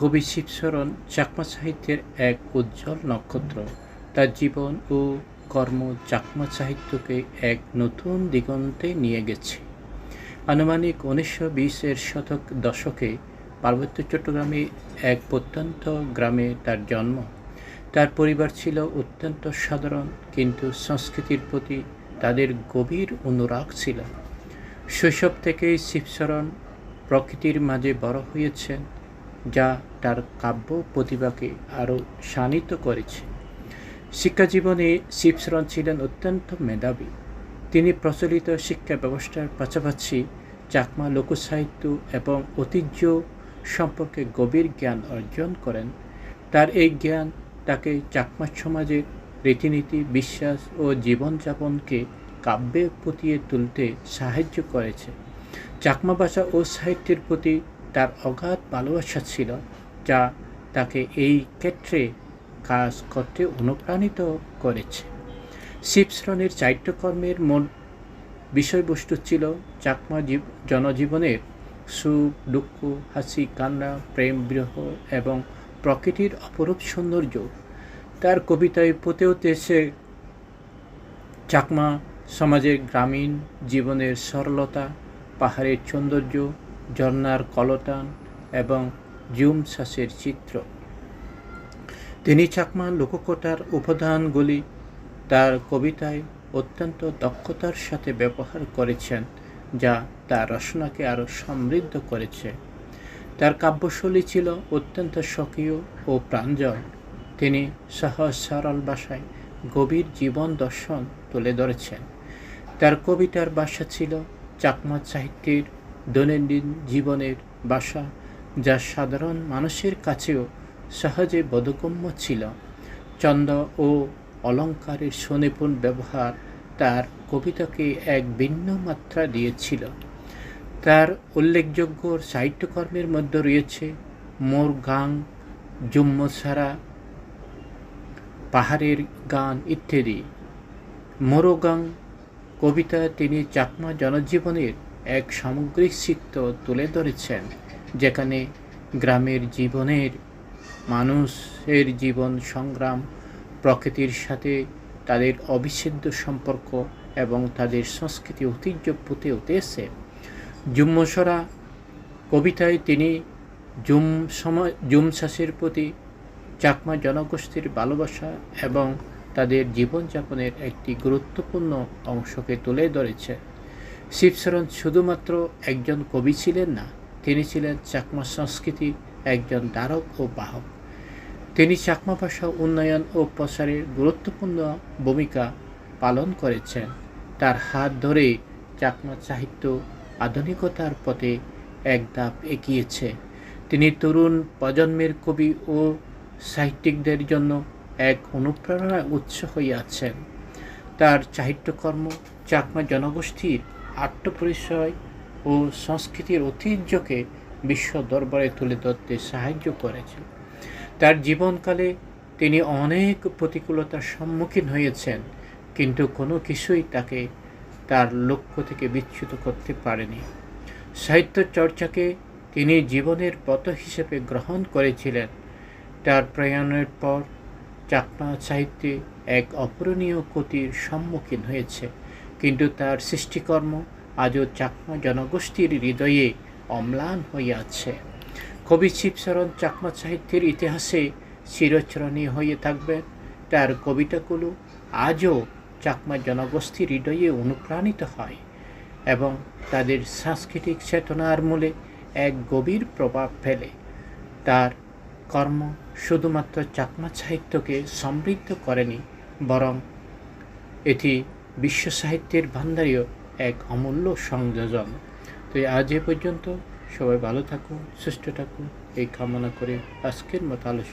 কবি শিবশরণ চাকমা সাহিত্যের এক উজ্জ্বল নক্ষত্র। তার জীবন ও কর্ম চাকমা সাহিত্যকে এক নতুন দিগন্তে নিয়ে গেছে। আনুমানিক উনিশশো বিশের শতক দশকে পার্বত্য চট্টগ্রামে এক প্রত্যন্ত গ্রামে তার জন্ম। তার পরিবার ছিল অত্যন্ত সাধারণ, কিন্তু সংস্কৃতির প্রতি তাদের গভীর অনুরাগ ছিল। শৈশব থেকেই শিবশরণ প্রকৃতির মাঝে বড় হয়েছেন। যা তার কাব্য প্রতিভাকে আরও শানিত করেছে। শিক্ষাজীবনে শিবশরণ ছিলেন অত্যন্ত মেধাবী। তিনি প্রচলিত শিক্ষা ব্যবস্থার পাশাপাশি চাকমা লোকসাহিত্য এবং ঐতিহ্য সম্পর্কে গভীর জ্ঞান অর্জন করেন। তার এই জ্ঞান তাকে চাকমা সমাজের রীতিনীতি, বিশ্বাস ও জীবনযাপনকে কাব্যে পুঁতিয়ে তুলতে সাহায্য করেছে। চাকমা ভাষা ও সাহিত্যের প্রতি তার অগাধ ভালোবাসা ছিল, যা তাকে এই ক্ষেত্রে কাজ করতে অনুপ্রাণিত করেছে। শিবশ্রণের চাইত্যকর্মের মূল বিষয়বস্তু ছিল চাকমা জীব, জনজীবনের সুখ, দুঃখ, হাসি, কান্না, প্রেম, বিরহ এবং প্রকৃতির অপরূপ সৌন্দর্য। তার কবিতায় পুঁতে উঠেছে, চাকমা সমাজের গ্রামীণ জীবনের সরলতা, পাহাড়ের সৌন্দর্য ঝর্নার কলটান এবং জুম শ্বাসের চিত্র। তিনি চাকমা লোককথার উপাদানগুলি তার কবিতায় অত্যন্ত দক্ষতার সাথে ব্যবহার করেছেন, যা তার রচনাকে আরও সমৃদ্ধ করেছে। তার কাব্যশৈলী ছিল অত্যন্ত স্বকীয় ও প্রাঞ্জল। তিনি সহজ সরল ভাষায় গভীর জীবন দর্শন তুলে ধরেছেন। তার কবিতার ভাষা ছিল চাকমা সাহিত্যের দৈনন্দিন জীবনের বাসা, যা সাধারণ মানুষের কাছেও সহজে বোধগম্য ছিল। চন্দ ও অলঙ্কারের সুনিপুণ ব্যবহার তার কবিতাকে এক ভিন্ন মাত্রা দিয়েছিল। তার উল্লেখযোগ্য সাহিত্যকর্মের মধ্যে রয়েছে মোর গাং জুম্মসারা পাহাড়ের গান ইত্যাদি। মোরগাং কবিতা তিনি চাকমা জনজীবনের এক সামগ্রিক চিত্র তুলে ধরেছেন, যেখানে গ্রামের জীবনের, মানুষের জীবন সংগ্রাম, প্রকৃতির সাথে তাদের অবিচ্ছেদ্য সম্পর্ক এবং তাদের সংস্কৃতি ঐতিহ্য পুঁতে উঠেছে। জুম্মসরা কবিতায় তিনি জুম সময় জুম চাষের প্রতি চাকমা জনগোষ্ঠীর ভালোবাসা এবং তাদের জীবনযাপনের একটি গুরুত্বপূর্ণ অংশকে তুলে ধরেছে। শিবশরণ শুধুমাত্র একজন কবি ছিলেন না, তিনি ছিলেন চাকমা সংস্কৃতির একজন দ্বারক ও বাহক। তিনি চাকমা ভাষা উন্নয়ন ও প্রসারে গুরুত্বপূর্ণ ভূমিকা পালন করেছেন। তার হাত ধরে চাকমা সাহিত্য আধুনিকতার পথে এক ধাপ এগিয়েছে। তিনি তরুণ প্রজন্মের কবি ও সাহিত্যিকদের জন্য এক অনুপ্রেরণা উৎস হয়ে আছেন। তার সাহিত্যকর্ম চাকমা জনগোষ্ঠীর আত্মপরিচয় ও সংস্কৃতির ঐতিহ্যকে বিশ্ব দরবারে তুলে ধরতে সাহায্য করেছে। তার জীবনকালে তিনি অনেক প্রতিকূলতার সম্মুখীন হয়েছেন, কিন্তু কোনো কিছুই তাকে তার লক্ষ্য থেকে বিচ্যুত করতে পারেনি। সাহিত্য চর্চাকে তিনি জীবনের পথ হিসেবে গ্রহণ করেছিলেন। তার প্রয়াণের পর চাকমা সাহিত্যে এক অপূরণীয় ক্ষতির সম্মুখীন হয়েছে। কিন্তু তার সৃষ্টিকর্ম আজও চাকমা জনগোষ্ঠীর হৃদয়ে অম্লান আছে কবি শিবশরণ চাকমা সাহিত্যের ইতিহাসে চিরচরণীয় হয়ে থাকবেন। তার কবিতাগুলো আজও চাকমা জনগোষ্ঠীর হৃদয়ে অনুপ্রাণিত হয় এবং তাদের সাংস্কৃতিক চেতনার মূলে এক গভীর প্রভাব ফেলে। তার কর্ম শুধুমাত্র চাকমা সাহিত্যকে সমৃদ্ধ করেনি, বরং এটি বিশ্ব সাহিত্যের ভান্ডারীয় এক অমূল্য সংযোজন। তো আজ এ পর্যন্ত সবাই ভালো থাকুন, সুস্থ থাকুন, এই কামনা করে আজকের মতো আলোচনা।